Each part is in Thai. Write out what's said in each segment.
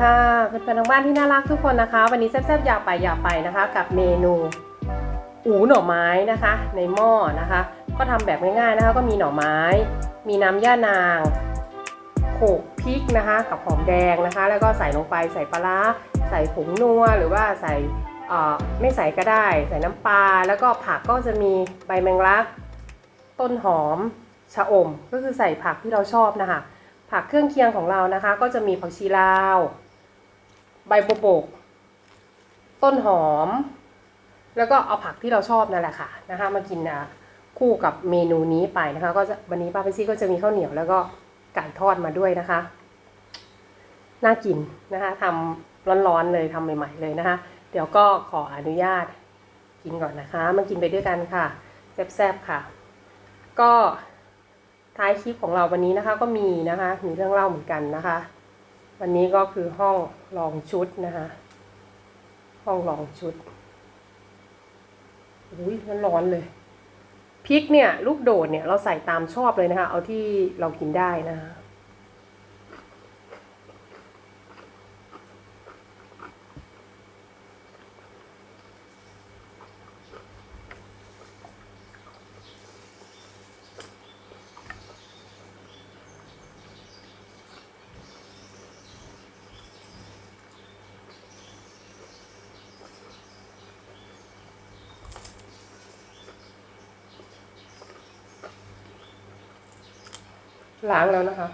ค่ะเพื่อนๆทางบ้านที่น่ารักทุกคนนะคะ วันนี้แซ่บๆอยาไปอยาไปนะคะ กับเมนูอูหน่อไม้นะคะ ในหม้อนะคะ ก็ทำแบบง่ายๆนะคะ ก็มีหน่อไม้ มีน้ำย่านางโขลกพริกนะคะ กับหอมแดงนะคะ แล้วก็ใส่ลงไปใส่ปลาร้าใส่ผงนัวหรือว่าใส่ไม่ใส่ก็ได้ ใส่น้ำปลาแล้วก็ผักก็จะมีใบแมงลัก ต้นหอมชะอม ก็คือใส่ผักที่เราชอบนะคะผักเครื่องเคียงของเรานะคะ ก็จะมีผักชีลาว ใบโบก ต้นหอม แล้วก็เอาผักที่เราชอบนั่นแหละค่ะนะคะมากินนะคู่กับเมนูนี้ไปนะคะ ก็จะวันนี้ป้าเปซี่ก็จะมีข้าวเหนียวแล้วก็ไก่ทอดมาด้วยนะคะ น่ากินนะคะทำร้อนๆเลยทำใหม่ ๆเลยนะคะ เดี๋ยวก็ขออนุญาตกินก่อนนะคะมากินไปด้วยกันค่ะแซ่บๆค่ะ ก็ท้ายคลิปของเราวันนี้นะคะ ก็มีนะคะ มีเรื่องเล่าเหมือนกันนะคะ วันนี้ก็คือห้องลองชุดนะคะห้องลองชุดอุ้ยมันร้อนเลยพริกเนี่ย ลูกโดดเนี่ยเราใส่ตามชอบเลยนะคะ เอาที่เรากินได้นะคะ ล้างแล้วนะคะ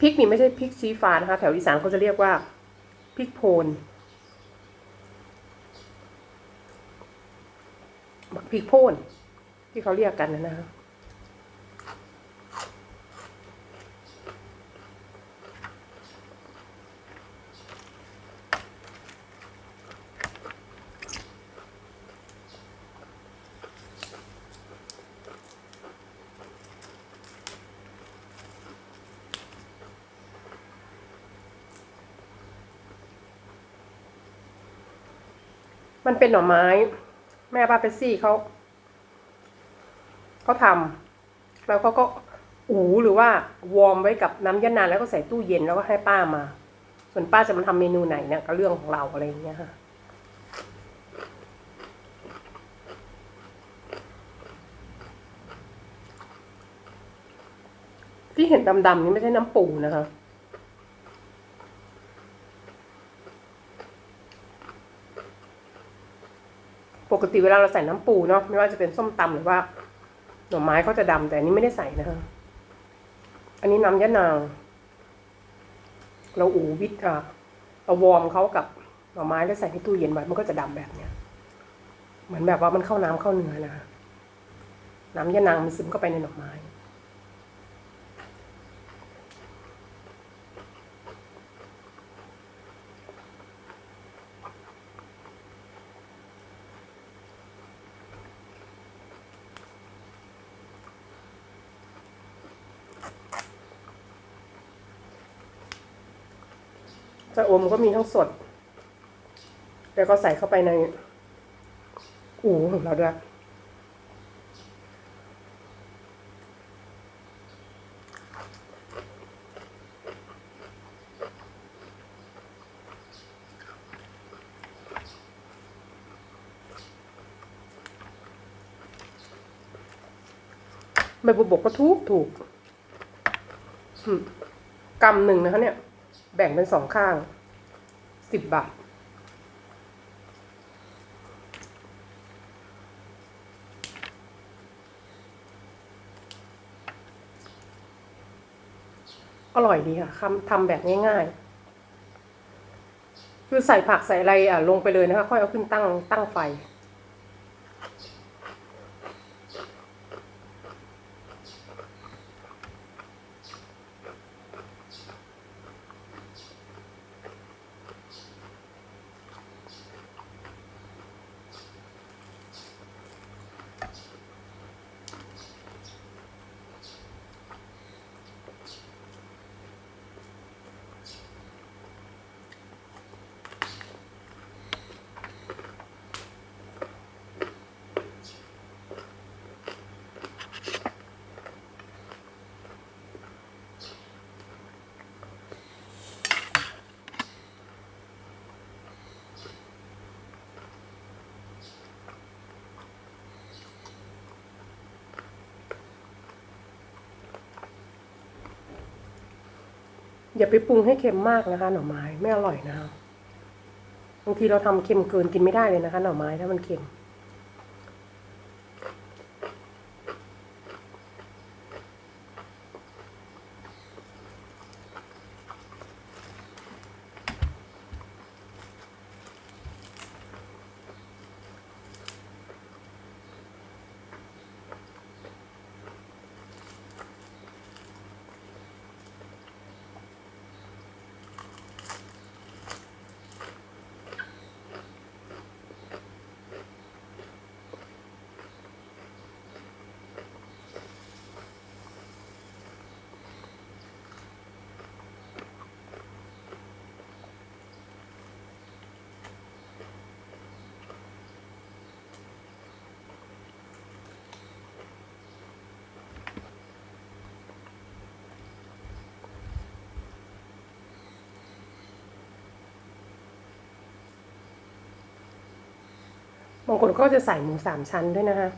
พริกนี่ไม่ใช่พริกชี้ฟ้านะคะ แถวอีสานเขาจะเรียกว่าพริกโพนพริกโพนที่เขาเรียกกันนะนะคะ มันเป็นหน่อไม้ แม่ป้าเปซี่เขาเขาทำแล้วเขาก็อูหรือว่าวอร์มไว้กับน้ำยะนานแล้วก็ใส่ตู้เย็นแล้วก็ให้ป้ามา ส่วนป้าจะมาทำเมนูไหนเนี่ยก็เรื่องของเราอะไรอย่างเงี้ยค่ะที่เห็นดำๆนี่ไม่ใช่น้ำปูนะคะ ปกติเวลาเราใส่น้ำปูเนาะไม่ว่าจะเป็นส้มตำหรือว่า หน่อไม้เขาจะดำแต่อันนี้ไม่ได้ใส่นะคะ อันนี้น้ำยะนาง เราอูวิทอะเราวอร์มเขากับหน่อไม้แล้วใส่ในตู้เย็นไว้มันก็จะดำแบบเนี้ยเหมือนแบบว่ามันเข้าน้ำเข้าเนื้อนะคะน้ำยะนางมันซึมเข้าไปในหน่อไม้ จะอมก็มีทั้งสด แล้วก็ใส่เข้าไปในอูของเราด้วยใบบุบกก็ถูกถูกอืมกำหนึ่งนะคะเนี่ย แบ่งเป็นสองข้างสิบบาท อร่อยดีค่ะคำทำแบบง่ายๆ คือใส่ผักใส่อะไรอะลงไปเลยนะคะ ค่อยเอาขึ้นตั้งตั้งไฟ อย่าไปปรุงให้เค็มมากนะคะ หน่อไม้ไม่อร่อยนะคะบางทีเราทำเค็มเกินกินไม่ได้เลยนะคะ หน่อไม้ถ้ามันเค็ม บางคนก็จะใส่หมูสามชั้นด้วยนะคะ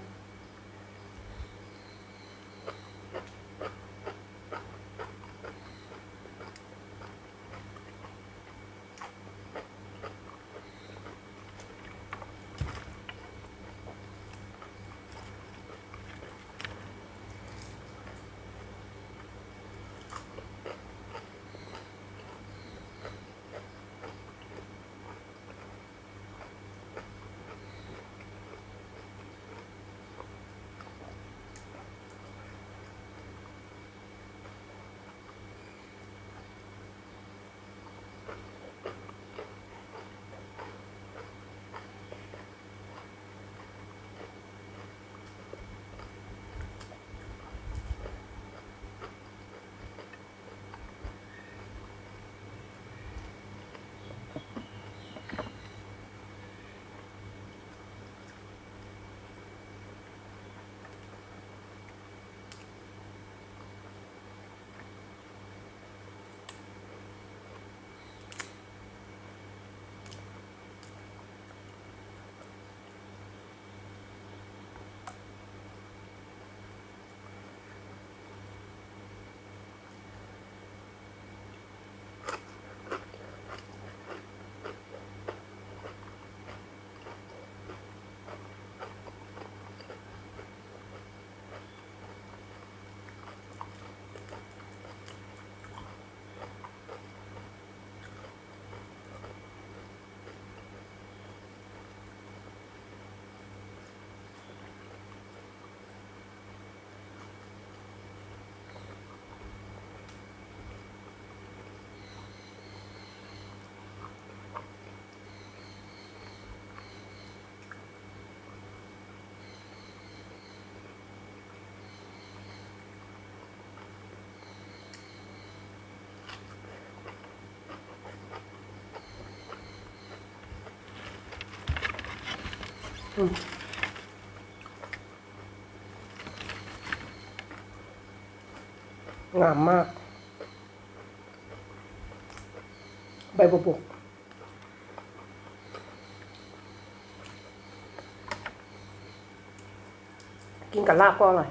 งามมาก ใบบุบกกินกับลาบก็อร่อย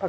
ผั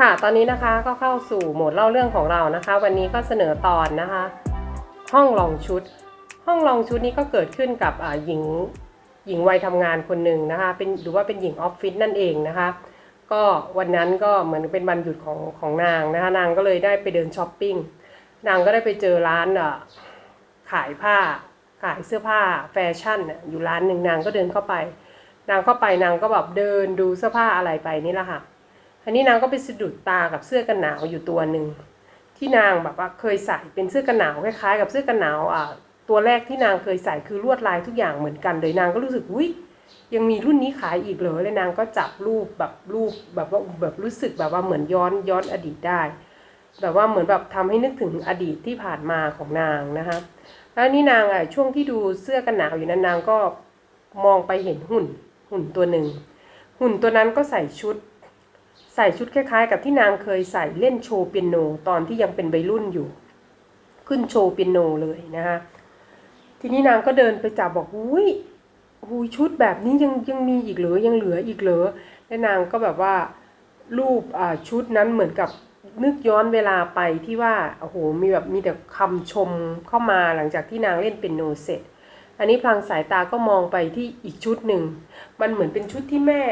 ค่ะ ตอนนี้นะคะก็เข้าสู่โหมดเล่าเรื่องของเรานะคะ วันนี้ก็เสนอตอนนะคะ ห้องลองชุด ห้องลองชุดนี้ก็เกิดขึ้นกับอ่าหญิงหญิงวัยทำงานคนหนึ่งนะคะ เป็นหรือว่าเป็นหญิงออฟฟิศนั่นเองนะคะ ก็วันนั้นก็เหมือนเป็นวันหยุดของของนางนะคะ นางก็เลยได้ไปเดินช้อปปิ้ง นางก็ได้ไปเจอร้านอะขายผ้า ขายเสื้อผ้าแฟชั่นอยู่ร้านหนึ่งนางก็เดินเข้าไป นางเข้าไปนางก็แบบเดินดูเสื้อผ้าอะไรไปนี่แหละค่ะ อันนี้นางก็ไปสะดุดตากับเสื้อกันหนาวอยู่ตัวหนึ่งที่นางแบบว่าเคยใส่เป็นเสื้อกันหนาวคล้ายๆ กับเสื้อกันหนาวอ่าตัวแรกที่นางเคยใส่คือลวดลายทุกอย่างเหมือนกันเลยนางก็รู้สึกอุ้ยยังมีรุ่นนี้ขายอีกเหรอเลยนางก็จับรูปแบบรูปแบบว่าแบบรู้สึกแบบว่าเหมือนย้อนย้อนอดีตได้ แบบว่าเหมือนแบบทำให้นึกถึงอดีตที่ผ่านมาของนางนะคะแล้วนี่นางอะช่วงที่ดูเสื้อกันหนาวอยู่นั้นนางก็มองไปเห็นหุ่นหุ่นตัวหนึ่งหุ่นตัวนั้นก็ใส่ชุด ส่ชุดคล้ายๆ กับที่นางเคยใส่เล่นโชว์เปียโนตอนที่ยังเป็นวัยรุ่นอยู่ ขึ้นโชว์เปียโนเลยนะคะทีนี้นางก็เดินไปจับบอกอุ้ยอุ้ยชุดแบบนี้ยังยังมีอีกเหรอยังเหลืออีกเหรอและนางก็แบบว่ารูปอ่าชุดนั้นเหมือนกับนึกย้อนเวลาไปที่ว่าโอ้โหมีแบบมีแต่คำชมเข้ามาหลังจากที่นางเล่นเปียโนเสร็จ อันนี้พลางสายตาก็มองไปที่อีกชุดหนึ่ง มันเหมือนเป็นชุดที่แม่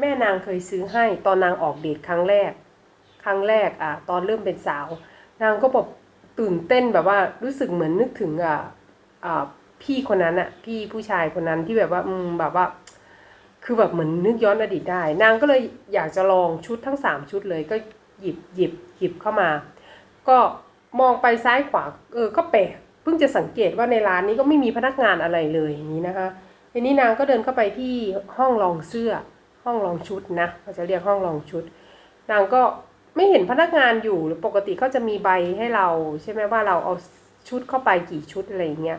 แม่นางเคยซื้อให้ตอนนางออกเดทครั้งแรก ครั้งแรกอะตอนเริ่มเป็นสาว นางก็แบบตื่นเต้นแบบว่ารู้สึกเหมือนนึกถึงอะอ่าพี่คนนั้นอะพี่ผู้ชายคนนั้นที่แบบว่าอืมแบบว่า คือแบบเหมือนนึกย้อนอดีตได้ นางก็เลยอยากจะลองชุดทั้งสามชุดเลยก็หยิบหยิบหยิบเข้ามา ก็มองไปซ้ายขวาเออก็แปลกเพิ่งจะสังเกตว่าในร้านนี้ก็ไม่มีพนักงานอะไรเลยอย่างนี้นะคะทีนี้นางก็เดินเข้าไปที่ห้องลองเสื้อ ห้องลองชุดนะเขาจะเรียกห้องลองชุด นางก็ไม่เห็นพนักงานอยู่หรือปกติเขาจะมีใบให้เรา ใช่ไหมว่าเราเอาชุดเข้าไปกี่ชุดอะไรอย่างเงี้ย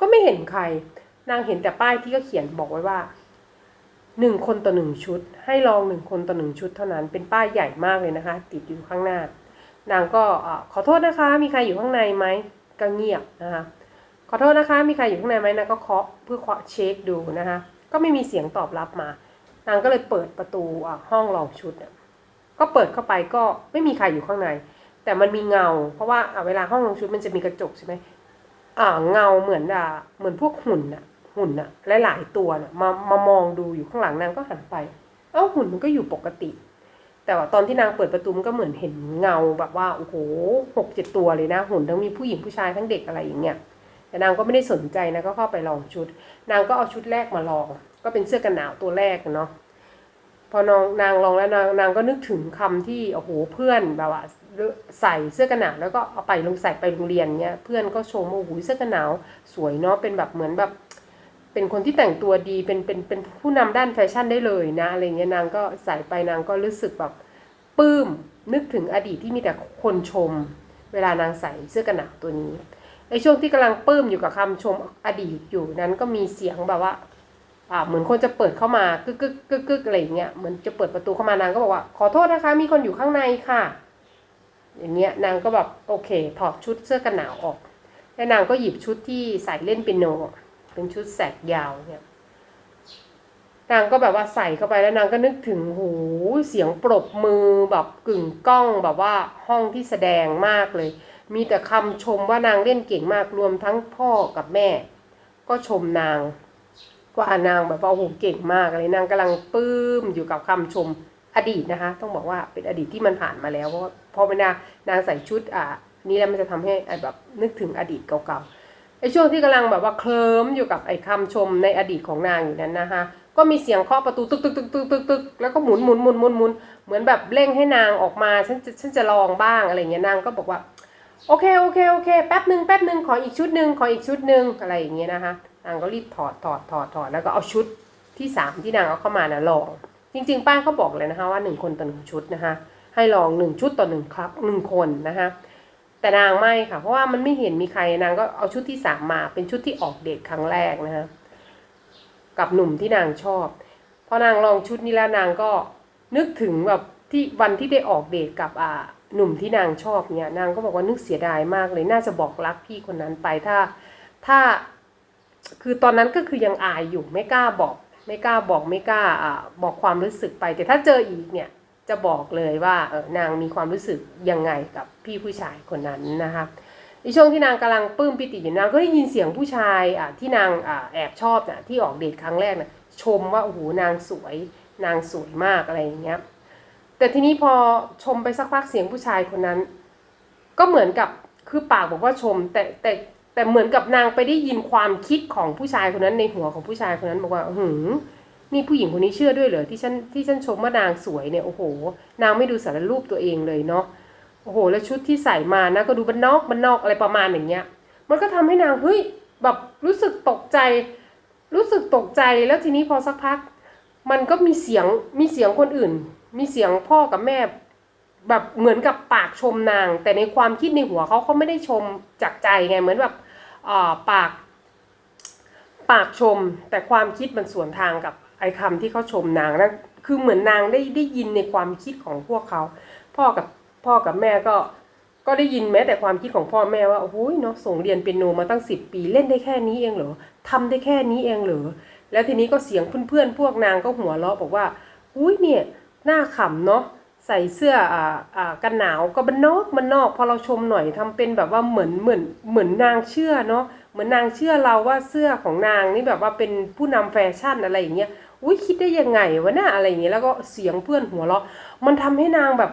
ก็ไม่เห็นใคร นางเห็นแต่ป้ายที่ก็เขียนบอกไว้ว่าหนึ่งคนต่อหนึ่งชุด ให้ลองหนึ่งคนต่อหนึ่งชุดเท่านั้นเป็นป้ายใหญ่มากเลยนะคะ ติดอยู่ข้างหน้า นางก็ขอโทษนะคะ มีใครอยู่ข้างในไหมก็เงียบนะคะขอโทษนะคะ มีใครอยู่ข้างในไหมนางก็เคาะเพื่อเคาะเช็คดูนะคะ ก็ไม่มีเสียงตอบรับมา นางก็เลยเปิดประตูอะห้องลองชุดอะก็เปิดเข้าไปก็ไม่มีใครอยู่ข้างใน แต่มันมีเงา เพราะว่าอะเวลาห้องลองชุดมันจะมีกระจกใช่ไหมอ่าเงาเหมือนอะเหมือนพวกหุ่นอะ หุ่นอะหลายๆตัวน่ะมามามองดูอยู่ข้างหลังนางก็หันไป เอ้าหุ่นมันก็อยู่ปกติ แต่ว่าตอนที่นางเปิดประตูมันก็เหมือนเห็นเงาแบบว่าโอ้โหหกเจ็ดตัวเลยนะ หุ่นทั้งมีผู้หญิงผู้ชายทั้งเด็กอะไรอย่างเงี้ยแต่นางก็ไม่ได้สนใจนะก็เข้าไปลองชุด นางก็เอาชุดแรกมาลอง ก็เป็นเสื้อกันหนาวตัวแรกเนาะพอนางนางลองแล้วนางนางก็นึกถึงคำที่โอ้โหเพื่อนแบบว่าใส่เสื้อกันหนาวแล้วก็เอาไปลงใส่ไปโรงเรียนเงี้ยเพื่อนก็ชมโอ้โหเสื้อกันหนาวสวยเนาะเป็นแบบเหมือนแบบ เป็นคนที่แต่งตัวดีเป็นเป็นเป็นผู้นำด้านแฟชั่นได้เลยนะอะไรเงี้ยนางก็ใส่ไปนางก็รู้สึกแบบปลื้มนึกถึงอดีตที่มีแต่คนชม เวลานางใส่เสื้อกันหนาวตัวนี้ในช่วงที่กำลังปลื้มอยู่กับคำชมอดีตอยู่นั้นก็มีเสียงแบบว่า เหมือนคนจะเปิดเข้ามากึกกึกกึกกึกอะไรอย่างเงี้ยเหมือนจะเปิดประตูเข้ามานางก็บอกว่าขอโทษนะคะ มีคนอยู่ข้างในค่ะ อย่างเงี้ยนางก็แบบโอเค ถอดชุดเสื้อกันหนาวออก แล้วนางก็หยิบชุดที่ใส่เล่นเปียโนเป็นชุดแสกยาวเนี่ยนางก็แบบว่าใส่เข้าไปแล้วนางก็นึกถึงหูเสียงปรบมือแบบกึ่งกล้องแบบว่าห้องที่แสดงมากเลย มีแต่คำชมว่านางเล่นเก่งมากรวมทั้งพ่อกับแม่ ก็ชมนาง ว่านางแบบว่าโอ้โหเก่งมากเลยนางกำลังปื้มอยู่กับคำชมอดีตนะคะ ต้องบอกว่าเป็นอดีตที่มันผ่านมาแล้วเพราะว่าพอเวลานางใส่ชุดอ่านี้แล้วมันจะทำให้อะแบบนึกถึงอดีตเก่าๆไอ้ช่วงที่กำลังแบบว่าเคลิ้มอยู่กับไอ้คำชมในอดีตของนางอยู่นั้นนะคะก็มีเสียงเคาะประตูตึกตึกตึกตึกตึกตึกแล้วก็หมุนหมุนหมุนหมุนหมุนเหมือนแบบเร่งให้นางออกมาฉันจะฉันจะลองบ้างอะไรเงี้ยนางก็บอกว่าโอเคโอเคโอเคแป๊บหนึ่งแป๊บหนึ่งขออีกชุดหนึ่งขออีกชุดหนึ่งอะไรอย่างเงี้ยนะคะ นางก็รีบถอดถอดถอดถอดแล้วก็เอาชุดที่สามที่นางเอาเข้ามานะลอง จริง ๆ ป้าเขาบอกเลยนะคะว่าหนึ่งคนต่อหนึ่งชุดนะคะ ให้ลองหนึ่งชุดต่อหนึ่งครับหนึ่งคนนะคะแต่นางไม่ค่ะ เพราะว่ามันไม่เห็นมีใครนางก็เอาชุดที่สามมา เป็นชุดที่ออกเดทครั้งแรกนะคะกับหนุ่มที่นางชอบพอนางลองชุดนี้แล้วนางก็นึกถึงแบบที่วันที่ได้ออกเดทกับอ่าหนุ่มที่นางชอบเนี่ยนางก็บอกว่านึกเสียดายมากเลยน่าจะบอกรักพี่คนนั้นไปถ้า ถ้า คือตอนนั้นก็คือยังอายอยู่ไม่กล้าบอก ไม่กล้าบอกไม่กล้าอบอกความรู้สึกไป แต่ถ้าเจออีกเนี่ยจะบอกเลยว่าเออนางมีความรู้สึกยังไงกับพี่ผู้ชายคนนั้นนะคะในช่วงที่นางกำลังปลื้มปิติอยู่นางก็ได้ยินเสียงผู้ชายอะที่นางอแอบชอบน่ะที่ออกเดทครั้งแรกน่ะชมว่าโอ้โหนางสวยนางสวยมากอะไรอย่างเงี้ยแต่ทีนี้พอชมไปสักพักเสียงผู้ชายคนนั้น ก็เหมือนกับคือปากบอกว่าชม แต่แต่ แต่เหมือนกับนางไปได้ยินความคิดของผู้ชายคนนั้นในหัวของผู้ชายคนนั้นบอกว่าหืมนี่ผู้หญิงคนนี้เชื่อด้วยเหรอที่ฉันที่ฉันชมว่านางสวยเนี่ยโอ้โห นางไม่ดูสารรูปตัวเองเลยเนาะโอ้โห แล้วชุดที่ใส่มานะก็ดูบันนอกบันนอกอะไรประมาณอย่างเงี้ย มันก็ทำให้นางเฮ้ยแบบรู้สึกตกใจ รู้สึกตกใจแล้วทีนี้พอสักพัก มันก็มีเสียงมีเสียงคนอื่น มีเสียงพ่อกับแม่แบบเหมือนกับปากชมนาง แต่ในความคิดในหัวเขาเขาไม่ได้ชมจากใจไงเหมือนแบบ ปาก ปากชม แต่ความคิดมันสวนทางกับไอ้คำที่เขาชมนางนั่นคือเหมือนนางได้ได้ยินในความคิดของพวกเขา พ่อกับพ่อกับแม่ก็ก็ได้ยินแม้แต่ความคิดของพ่อแม่ว่าโอ้โหเนาะส่งเรียนเปียโนมาตั้งสิบปีเล่นได้แค่นี้เองเหรอทำได้แค่นี้เองเหรอแล้วทีนี้ก็เสียงเพื่อนๆพวกนางก็หัวเราะบอกว่าอุ้ยเนี่ยหน้าขำเนาะ ใส่เสื้ออ่าอ่ากันหนาวก็บันนอกมันนอก พอเราชมหน่อยทำเป็นแบบว่าเหมือนเหมือนเหมือนนางเชื่อเนาะเหมือนนางเชื่อเราว่าเสื้อของนางนี่แบบว่าเป็นผู้นำแฟชั่นอะไรอย่างเงี้ยอุ้ยคิดได้ยังไงวะน่าอะไรอย่างเงี้ยแล้วก็เสียงเพื่อนหัวเราะมันทำให้นางแบบ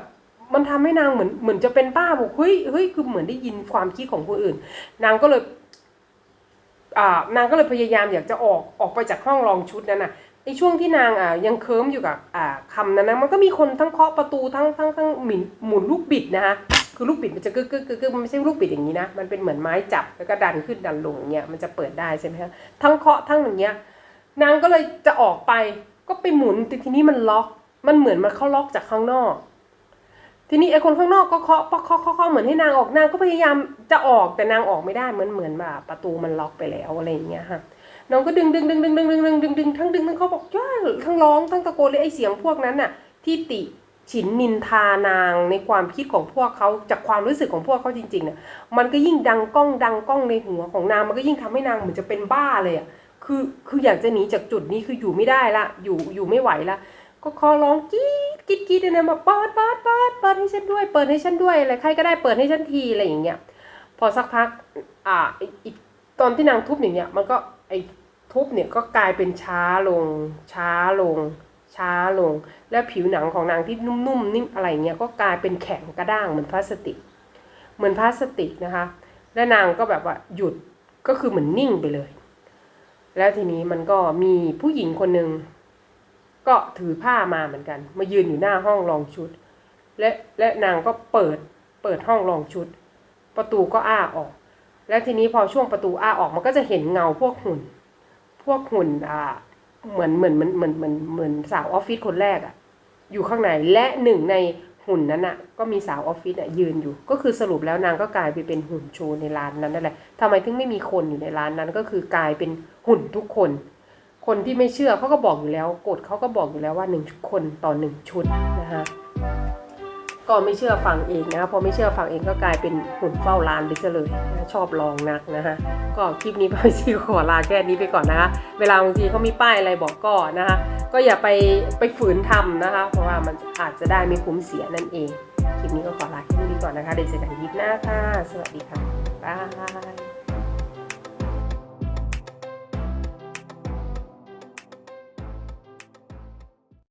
มันทำให้นางเหมือนเหมือนจะเป็นบ้าบอกเฮ้ยเฮ้ยคือเหมือนได้ยินความคิดของคนอื่น นางก็เลยอ่านางก็เลยพยายามอยากจะออกออกไปจากห้องรองชุดนั้นน่ะ ช่วงที่นางอ่ายังเคิร์มอยู่กับอ่าคำนั้นนะมันก็มีคนทั้งเคาะประตูทั้งทั้งทั้งหมุนหมุนลูกบิดนะคะคือลูกบิดมันจะกึกกึกกึกกึกมันไม่ใช่ลูกบิดอย่างนี้นะมันเป็นเหมือนไม้จับแล้วก็ดันขึ้นดันลงอย่างเงี้ยมันจะเปิดได้ใช่ไหมคะทั้งเคาะทั้งอย่างเงี้ยนางก็เลยจะออกไปก็ไปหมุนแต่ทีนี้มันล็อก มันเหมือนมันเข้าล็อกจากข้างนอก ทีนี้ไอ้คนข้างนอกก็เคาะปะเคาะเคาะเคาะเหมือนให้นางออกนางก็พยายามจะออกแต่นางออกไม่ได้เหมือนเหมือนแบบประตูมันล็อกไปแล้วอะไรอย่างเงี้ยค่ะ น้องก็ดึงดึงดึงดึงดึงดึงดึงดึงดึงทั้งดึงทั้งเขาบอกย่าทั้งร้องทั้งตะโกนเลยไอเสียงพวกนั้นน่ะ ที่ติฉินนินทานางในความคิดของพวกเขาจากความรู้สึกของพวกเขาจริงๆเนี่ยมันก็ยิ่งดังก้องดังก้องในหัวของนางมันก็ยิ่งทำให้นางเหมือนจะเป็นบ้าเลยอะคือคืออยากจะหนีจากจุดนี้คืออยู่ไม่ได้ละอยู่อยู่ไม่ไหวละก็ขอร้องกรีดกรีดกรีดเนี่ยมาเปิดเปิดเปิดเปิดให้ฉันด้วย เปิดให้ฉันด้วยอะไรใครก็ได้เปิดให้ฉันทีอะไรอย่างเงี้ยพอสักพักอ่าอีกตอนที่นางทุบอย่างเงี้ยมันก็ไอ ทุบเนี่ยก็กลายเป็นช้าลง ช้าลง ช้าลง แล้วผิวหนังของนางที่นุ่มๆนิ่มอะไรเงี้ยก็กลายเป็นแข็งกระด้างเหมือนพลาสติก เหมือนพลาสติกนะคะ และนางก็แบบว่าหยุดก็คือเหมือนนิ่งไปเลย แล้วทีนี้มันก็มีผู้หญิงคนหนึ่งก็ถือผ้ามาเหมือนกัน มายืนอยู่หน้าห้องรองชุด และและนางก็เปิดเปิดห้องรองชุด ประตูก็อ้าออก และทีนี้พอช่วงประตูอ้าออกมันก็จะเห็นเงาพวกหุ่น วกหุ่นอ่าเหมือนเหมือนเหมือนเหมือนเหมือนเหมือนสาวออฟฟิศคนแรกอะอยู่ข้างในและหนึ่งในหุ่นนั้นอะก็มีสาวออฟฟิศอะยืนอยู่ ก็คือสรุปแล้วนางก็กลายไปเป็นหุ่นโชว์ในร้านนั้นนั่นแหละทำไมถึงไม่มีคนอยู่ในร้านนั้นก็คือกลายเป็นหุ่นทุกคน คนที่ไม่เชื่อเขาก็บอกอยู่แล้วกฎเขาก็บอกอยู่แล้วว่าหนึ่งคนต่อหนึ่งชุดนะคะ ก็ไม่เชื่อฟังเองนะคะพอไม่เชื่อฟังเองก็กลายเป็นหุ่นเฝ้าร้านไปซะเลยนะชอบลองนักนะคะก็คลิปนี้พ่อซีขอลาแค่นี้ไปก่อนนะคะ เวลาบางทีเขามีป้ายอะไรบอกก็นะคะ ก็อย่าไปไปฝืนทำนะคะ เพราะว่ามันอาจจะได้ไม่คุ้มเสียนั่นเองคลิปนี้ก็ขอลาแค่นี้ก่อนนะคะเดี๋ยวเจอกันคลิปหน้าค่ะ สวัสดีค่ะบ๊ายบาย